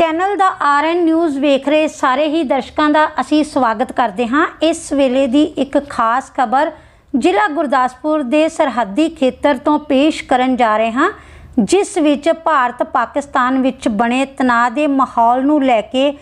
Channel ਦਾ RN news ਵੇਖ ਰਹੇ ਸਾਰੇ ਹੀ ਦਰਸ਼ਕਾਂ ਦਾ ਅਸੀਂ ਸਵਾਗਤ ਕਰਦੇ ਹਾਂ। ਇਸ ਵੇਲੇ ਦੀ ਇੱਕ ਖਾਸ ਖਬਰ ਜ਼ਿਲ੍ਹਾ ਗੁਰਦਾਸਪੁਰ ਦੇ ਸਰਹੱਦੀ ਖੇਤਰ ਤੋਂ ਪੇਸ਼ ਕਰਨ ਜਾ ਰਹੇ ਹਾਂ, ਜਿਸ ਵਿੱਚ ਭਾਰਤ ਪਾਕਿਸਤਾਨ ਵਿੱਚ ਬਣੇ ਤਣਾਅ ਦੇ ਮਾਹੌਲ ਨੂੰ ਲੈ ਕੇ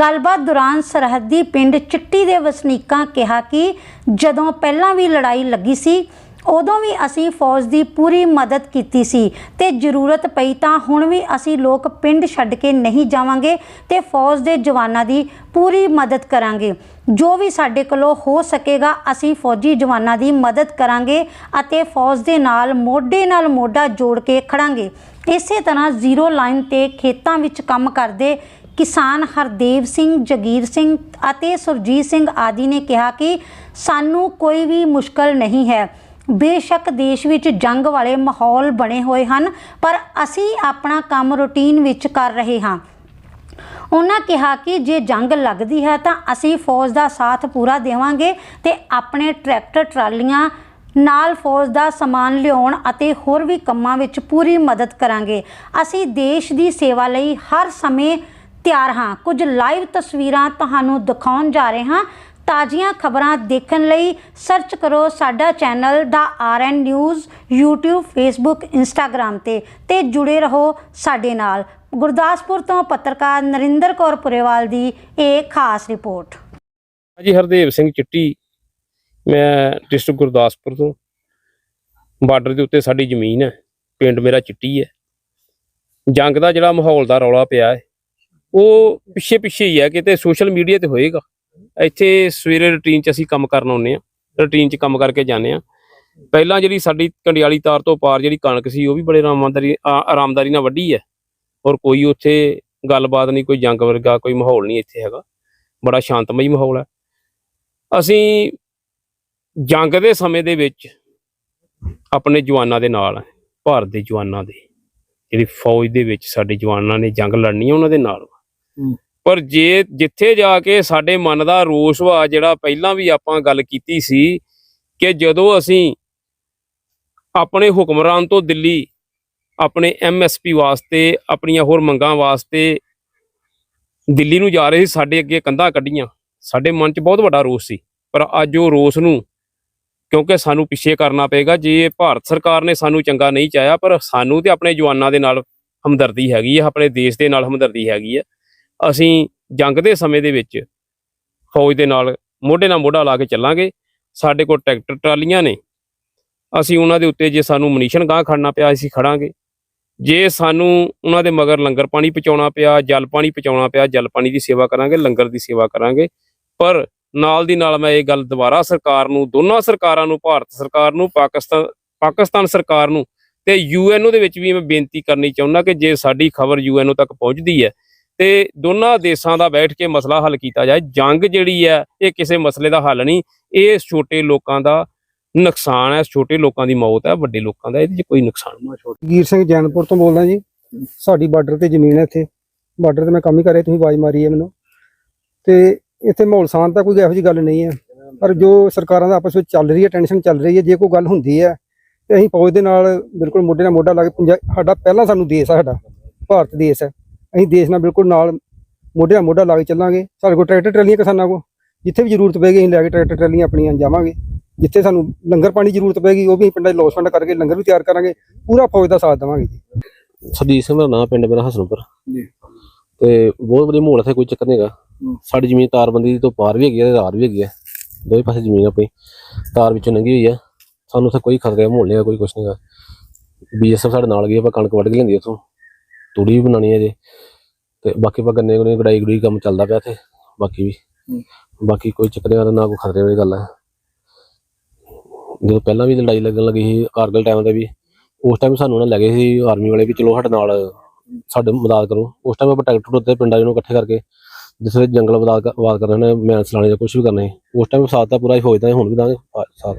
ਗੱਲਬਾਤ ਦੌਰਾਨ ਸਰਹੱਦੀ ਪਿੰਡ ਚਿੱਟੀ ਦੇ ਵਸਨੀਕਾਂ ਕਿਹਾ ਕਿ ਜਦੋਂ ਪਹਿਲਾਂ ਵੀ ਲੜਾਈ ਲੱਗੀ ਸੀ ਉਦੋਂ ਵੀ ਅਸੀਂ ਫੌਜ ਦੀ ਪੂਰੀ ਮਦਦ ਕੀਤੀ ਸੀ ਤੇ ਜ਼ਰੂਰਤ ਪਈ ਤਾਂ ਹੁਣ ਵੀ ਅਸੀਂ ਲੋਕ ਪਿੰਡ ਛੱਡ ਕੇ ਨਹੀਂ ਜਾਵਾਂਗੇ ਤੇ ਫੌਜ ਦੇ ਜਵਾਨਾਂ ਦੀ ਪੂਰੀ ਮਦਦ ਕਰਾਂਗੇ। ਜੋ ਵੀ ਸਾਡੇ ਕੋਲੋਂ ਹੋ ਸਕੇਗਾ, ਅਸੀਂ ਫੌਜੀ ਜਵਾਨਾਂ ਦੀ ਮਦਦ ਕਰਾਂਗੇ ਅਤੇ ਫੌਜ ਦੇ ਨਾਲ ਮੋਢੇ ਨਾਲ ਮੋਢਾ ਜੋੜ ਕੇ ਖੜਾਂਗੇ। ਇਸੇ ਤਰ੍ਹਾਂ ਜ਼ੀਰੋ ਲਾਈਨ ਤੇ ਖੇਤਾਂ ਵਿੱਚ ਕੰਮ ਕਰਦੇ ਕਿਸਾਨ ਹਰਦੇਵ ਸਿੰਘ, ਜਗੀਰ ਸਿੰਘ ਅਤੇ ਸੁਰਜੀਤ ਸਿੰਘ ਆਦਿ ਨੇ ਕਿਹਾ ਕਿ ਸਾਨੂੰ ਕੋਈ ਵੀ ਮੁਸ਼ਕਲ ਨਹੀਂ ਹੈ। ਬੇਸ਼ੱਕ ਦੇਸ਼ ਵਿੱਚ ਜੰਗ ਵਾਲੇ ਮਾਹੌਲ ਬਣੇ ਹੋਏ ਹਨ, ਪਰ ਅਸੀਂ ਆਪਣਾ ਕੰਮ ਰੁਟੀਨ ਵਿੱਚ ਕਰ ਰਹੇ ਹਾਂ। ਉਹਨਾਂ ਕਿਹਾ ਕਿ ਜੇ ਜੰਗ ਲੱਗਦੀ ਹੈ ਤਾਂ ਅਸੀਂ ਫੌਜ ਦਾ ਸਾਥ ਪੂਰਾ ਦੇਵਾਂਗੇ ਤੇ ਆਪਣੇ ਟਰੈਕਟਰ, ਟਰਾਲੀਆਂ ਨਾਲ ਫੌਜ ਦਾ ਸਮਾਨ ਲਿਆਉਣ ਅਤੇ ਹੋਰ ਵੀ ਕੰਮਾਂ ਵਿੱਚ ਪੂਰੀ ਮਦਦ ਕਰਾਂਗੇ। ਅਸੀਂ ਦੇਸ਼ ਦੀ ਸੇਵਾ ਲਈ ਹਰ ਸਮੇਂ ਤਿਆਰ ਹਾਂ। ਕੁਝ ਲਾਈਵ ਤਸਵੀਰਾਂ ਤੁਹਾਨੂੰ ਦਿਖਾਉਣ ਜਾ ਰਹੇ ਹਾਂ। ਤਾਜ਼ੀਆਂ ਖਬਰਾਂ ਦੇਖਣ ਲਈ ਸਰਚ ਕਰੋ ਸਾਡਾ ਚੈਨਲ ਦਾ RN news, YouTube, Facebook, Instagram ਤੇ ਤੇ ਜੁੜੇ ਰਹੋ ਸਾਡੇ ਨਾਲ। ਗੁਰਦਾਸਪੁਰ ਤੋਂ ਪੱਤਰਕਾਰ ਨਰਿੰਦਰ ਕੌਰ ਪੁਰੇਵਾਲ ਦੀ ਇਹ ਖਾਸ ਰਿਪੋਰਟ। ਜੀ ਹਰਦੇਵ ਸਿੰਘ ਚਿੱਟੀ। ਮੈਂ ਡਿਸਟ੍ਰਿਕਟ ਗੁਰਦਾਸਪੁਰ ਤੋਂ। ਬਾਰਡਰ ਦੇ ਉੱਤੇ ਸਾਡੀ ਜ਼ਮੀਨ ਹੈ। ਪਿੰਡ ਮੇਰਾ ਚਿੱਟੀ ਹੈ। ਜੰਗ ਦਾ ਜਿਹੜਾ ਮਾਹੌਲ ਦਾ ਰੌਲਾ ਪਿਆ ਹੈ, ਉਹ ਪਿੱਛੇ ਪਿੱਛੇ ਹੀ ਹੈ। ਕਿਤੇ ਸੋਸ਼ਲ ਮੀਡੀਆ ਤੇ ਹੋਏਗਾ। ਇੱਥੇ ਸਵੇਰੇ ਰੁਟੀਨ 'ਚ ਅਸੀਂ ਕੰਮ ਕਰਨ ਆਉਂਦੇ ਆ ਰੁਟੀਨ 'ਚ ਕੰਮ ਕਰਕੇ ਜਾਂਦੇ ਆ ਪਹਿਲਾਂ ਜਿਹੜੀ ਸਾਡੀ ਕੰਡਿਆਲੀ ਤਾਰ ਤੋਂ ਪਾਰ ਜਿਹੜੀ ਕਣਕ ਸੀ, ਉਹ ਵੀ ਬੜੇ ਆਰਾਮਦਾਰੀ ਆਰਾਮਦਾਰੀ ਨਾਲ ਵੱਢੀ ਹੈ। ਔਰ ਕੋਈ ਉੱਥੇ ਗੱਲਬਾਤ ਨਹੀਂ, ਕੋਈ ਜੰਗ ਵਰਗਾ, ਕੋਈ ਮਾਹੌਲ ਨਹੀਂ ਇੱਥੇ ਹੈਗਾ। ਬੜਾ ਸ਼ਾਂਤਮਈ ਮਾਹੌਲ ਹੈ। ਅਸੀਂ ਜੰਗ ਦੇ ਸਮੇਂ ਦੇ ਵਿੱਚ ਆਪਣੇ ਜਵਾਨਾਂ ਦੇ ਨਾਲ ਭਾਰਤ ਦੇ ਜਵਾਨਾਂ ਦੇ। ਜਿਹੜੀ ਫੌਜ ਦੇ ਵਿੱਚ ਸਾਡੇ ਜਵਾਨਾਂ ਨੇ ਜੰਗ ਲੜਨੀ ਹੈ, ਉਹਨਾਂ ਦੇ ਨਾਲ ਪਰ ਜੇ ਜਿੱਥੇ ਜਾ ਕੇ ਸਾਡੇ ਮਨ ਦਾ ਰੋਸ ਵਾ, ਜਿਹੜਾ ਪਹਿਲਾਂ ਵੀ ਆਪਾਂ ਗੱਲ ਕੀਤੀ ਸੀ ਕਿ ਜਦੋਂ ਅਸੀਂ ਆਪਣੇ ਹੁਕਮਰਾਨ ਤੋਂ ਦਿੱਲੀ ਆਪਣੇ ਐਮਐਸਪੀ ਵਾਸਤੇ, ਆਪਣੀਆਂ ਹੋਰ ਮੰਗਾਂ ਵਾਸਤੇ ਦਿੱਲੀ ਨੂੰ ਜਾ ਰਹੇ ਸੀ, ਸਾਡੇ ਅੱਗੇ ਕੰਧਾਂ ਕੱਢੀਆਂ, ਸਾਡੇ ਮਨ 'ਚ ਬਹੁਤ ਵੱਡਾ ਰੋਸ ਸੀ। ਪਰ ਅੱਜ ਉਹ ਰੋਸ ਨੂੰ ਕਿਉਂਕਿ ਸਾਨੂੰ ਪਿੱਛੇ ਕਰਨਾ ਪਏਗਾ, ਜੇ ਭਾਰਤ ਸਰਕਾਰ ਨੇ ਸਾਨੂੰ ਚੰਗਾ ਨਹੀਂ ਚਾਹਿਆ, ਪਰ ਸਾਨੂੰ ਤੇ ਆਪਣੇ ਜਵਾਨਾਂ ਦੇ ਨਾਲ ਹਮਦਰਦੀ ਹੈਗੀ ਹੈ ਆਪਣੇ ਦੇਸ਼ ਦੇ ਨਾਲ ਹਮਦਰਦੀ ਹੈਗੀ ਹੈ ਅਸੀਂ ਜੰਗ ਦੇ ਸਮੇਂ ਦੇ ਵਿੱਚ ਫੌਜ ਦੇ ਨਾਲ ਮੋਢੇ ਨਾਲ ਮੋਢਾ ਲਾ ਕੇ ਚੱਲਾਂਗੇ। ਸਾਡੇ ਕੋਲ ਟਰੈਕਟਰ ਟਰਾਲੀਆਂ ਨੇ। ਅਸੀਂ ਉਹਨਾਂ ਦੇ ਉੱਤੇ ਜੇ ਸਾਨੂੰ ਮਨੀਸ਼ਨ ਗਾਹ ਖੜਨਾ ਪਿਆ, ਅਸੀਂ ਖੜਾਂਗੇ। ਜੇ ਸਾਨੂੰ ਉਹਨਾਂ ਦੇ ਮਗਰ ਲੰਗਰ ਪਾਣੀ ਪਹੁੰਚਾਉਣਾ ਪਿਆ, ਜਲ ਪਾਣੀ ਪਹੁੰਚਾਉਣਾ ਪਿਆ, ਜਲ ਪਾਣੀ ਦੀ ਸੇਵਾ ਕਰਾਂਗੇ, ਲੰਗਰ ਦੀ ਸੇਵਾ ਕਰਾਂਗੇ। ਪਰ ਨਾਲ ਦੀ ਨਾਲ ਮੈਂ ਇਹ ਗੱਲ ਦੁਬਾਰਾ ਸਰਕਾਰ ਨੂੰ, ਦੋਨਾਂ ਸਰਕਾਰਾਂ ਨੂੰ, ਭਾਰਤ ਸਰਕਾਰ ਨੂੰ, ਪਾਕਿਸਤਾਨ ਪਾਕਿਸਤਾਨ ਸਰਕਾਰ ਨੂੰ ਤੇ ਯੂਐਨਓ ਦੇ ਵਿੱਚ ਵੀ ਮੈਂ ਬੇਨਤੀ ਕਰਨੀ ਚਾਹੁੰਦਾ ਕਿ ਜੇ ਸਾਡੀ ਖਬਰ ਯੂਐਨਓ ਤੱਕ ਪਹੁੰਚਦੀ ਹੈ ਤੇ ਦੋਨਾਂ ਦੇਸ਼ਾਂ ਦਾ ਬੈਠ ਕੇ ਮਸਲਾ ਹੱਲ ਕੀਤਾ ਜਾਏ। ਜੰਗ ਜਿਹੜੀ ਹੈ, ਇਹ ਕਿਸੇ ਮਸਲੇ ਦਾ ਹੱਲ ਨਹੀਂ। ਇਹ ਛੋਟੇ ਲੋਕਾਂ ਦਾ ਨੁਕਸਾਨ ਹੈ। ਛੋਟੇ ਲੋਕਾਂ ਦੀ ਮੌਤ ਹੈ। ਵੱਡੇ ਲੋਕਾਂ ਦਾ ਇਹਦੇ 'ਚ ਕੋਈ ਨੁਕਸਾਨ ਨਹੀਂ। ਗੀਰ ਸਿੰਘ ਜੈਨਪੁਰ ਤੋਂ ਬੋਲਦਾ ਜੀ। ਸਾਡੀ ਬਾਰਡਰ ਤੇ ਜ਼ਮੀਨ ਹੈ ਇੱਥੇ। ਬਾਰਡਰ ਤੇ ਮੈਂ ਕੰਮ ਹੀ ਕਰ ਰਿਹਾ। ਤੁਸੀਂ ਆਵਾਜ਼ ਮਾਰੀ ਹੈ ਮੈਨੂੰ। ਤੇ ਇੱਥੇ ਮਾਹੌਲ ਸ਼ਾਂਤ ਤਾਂ ਕੋਈ ਇਹੋ ਜਿਹੀ ਗੱਲ ਨਹੀਂ ਹੈ। ਪਰ ਜੋ ਸਰਕਾਰਾਂ ਦਾ ਆਪਸ ਵਿੱਚ ਚੱਲ ਰਹੀ ਹੈ, ਟੈਨਸ਼ਨ ਚੱਲ ਰਹੀ ਹੈ, ਜੇ ਕੋਈ ਗੱਲ ਹੁੰਦੀ ਹੈ, ਤੇ ਅਸੀਂ ਫੌਜ ਦੇ ਨਾਲ ਬਿਲਕੁਲ ਮੋਢੇ ਨਾਲ ਮੋਢਾ ਲਾ ਕੇ ਸਾਡਾ ਪਹਿਲਾਂ ਸਾਨੂੰ ਦੇਸ਼ ਆ ਸਾਡਾ। ਭਾਰਤ ਦੇਸ਼ ਹੈ। ਅਸੀਂ ਦੇਸ਼ ਨਾਲ ਬਿਲਕੁਲ ਨਾਲ ਮੋਢੇ ਨਾਲ ਮੋਢਾ ਲਾ ਕੇ ਚੱਲਾਂਗੇ। ਸਾਡੇ ਕੋਲ ਟਰੈਕਟਰ ਟਰਾਲੀਆਂ ਕਿਸਾਨਾਂ ਕੋਲ ਜਿੱਥੇ ਵੀ ਜ਼ਰੂਰਤ ਪਏਗੀ ਅਸੀਂ ਲੈ ਕੇ ਟਰੈਕਟਰ ਟਰਾਲੀਆਂ ਆਪਣੀਆਂ ਜਾਵਾਂਗੇ। ਜਿੱਥੇ ਸਾਨੂੰ ਲੰਗਰ ਪਾਣੀ ਦੀ ਜ਼ਰੂਰਤ ਪਏਗੀ ਉਹ ਵੀ ਪਿੰਡਾਂ 'ਚ ਲੋਸਮੈਂਟ ਕਰਕੇ ਲੰਗਰ ਵੀ ਤਿਆਰ ਕਰਾਂਗੇ। ਪੂਰਾ ਫੌਜ ਦਾ ਸਾਥ ਦੇਵਾਂਗੇ ਜੀ। ਸਰਜੀਤ ਸਿੰਘ ਦਾ ਨਾਮ ਪਿੰਡ ਮੇਰਾ ਹਸਨਪੁਰ। ਜੀ। ਤੇ ਬਹੁਤ ਵਧੀਆ ਮਾਹੌਲ ਇੱਥੇ ਕੋਈ ਚੱਕਰ ਨਹੀਂ ਹੈਗਾ। ਸਾਡੀ ਜ਼ਮੀਨ ਤਾਰਬੰਦੀ ਤੋਂ ਪਾਰ ਵੀ ਹੈਗੀ ਹੈ ਤੇ ਰਾਰ ਵੀ ਹੈਗੀ ਹੈ ਦੋਵੇਂ ਪਾਸੇ ਜ਼ਮੀਨ ਆਪਣੀ। ਤਾਰ ਵਿੱਚੋਂ ਲੰਘੀ ਹੋਈ ਹੈ ਸਾਨੂੰ ਉੱਥੇ ਕੋਈ ਖਤਰੇ ਮਾਹੌਲ ਨਹੀਂ ਹੈਗਾ ਕੋਈ ਕੁਛ ਨਹੀਂ ਹੈਗਾ। ਬੀਐਸਐਫ ਸਾਡੇ ਨਾਲ ਗਈ ਆਪਾਂ ਕਣਕ ਵੱਢ ਕੇ ਲੈਂਦੀ ਉੱਥੋਂ। ਤੂੜੀ ਵੀ ਬਣਾਉਣੀ ਹੈ ਜੇ ਤੇ ਬਾਕੀ ਆਪਾਂ ਗੰਨੇ ਗੁੰਨੇ ਗੜਾਈ ਗੜੂਈ ਕੰਮ ਚੱਲਦਾ ਪਿਆ ਇੱਥੇ ਬਾਕੀ ਵੀ। ਬਾਕੀ ਕੋਈ ਚੱਕਰ ਆਦਾ ਨਾ ਕੋਈ ਖਤਰੇ ਵਾਲੀ ਗੱਲ ਹੈ। ਜਦੋਂ ਪਹਿਲਾਂ ਵੀ ਲੜਾਈ ਲੱਗਣ ਲੱਗੀ ਸੀ ਕਾਰਗਲ ਟਾਈਮ ਤੇ ਵੀ ਉਸ ਟਾਈਮ ਸਾਨੂੰ ਉਹਨਾਂ ਲੈ ਗਏ ਸੀ ਆਰਮੀ ਵਾਲੇ ਵੀ ਚਲੋ ਸਾਡੇ ਨਾਲ ਸਾਡੇ ਮਦਦ ਕਰੋ। ਉਸ ਟਾਈਮ ਆਪਾਂ ਟਰੈਕਟਰ ਉੱਤੇ ਪਿੰਡਾਂ ਨੂੰ ਇਕੱਠੇ ਕਰਕੇ ਜਿਸਲੇ ਜੰਗਲ ਵਾਦ ਕਰਨਾ ਨੇ ਮੈਨ ਚਲਾਣੇ ਜਾਂ ਕੁਝ ਵੀ ਕਰਨਾ ਉਸ ਟਾਈਮ ਸਾਥ ਤਾਂ ਪੂਰਾ ਹੀ ਫੌਜ ਦਾ ਸੀ, ਹੁਣ ਵੀ ਦਾਂਗੇ ਸਾਥ।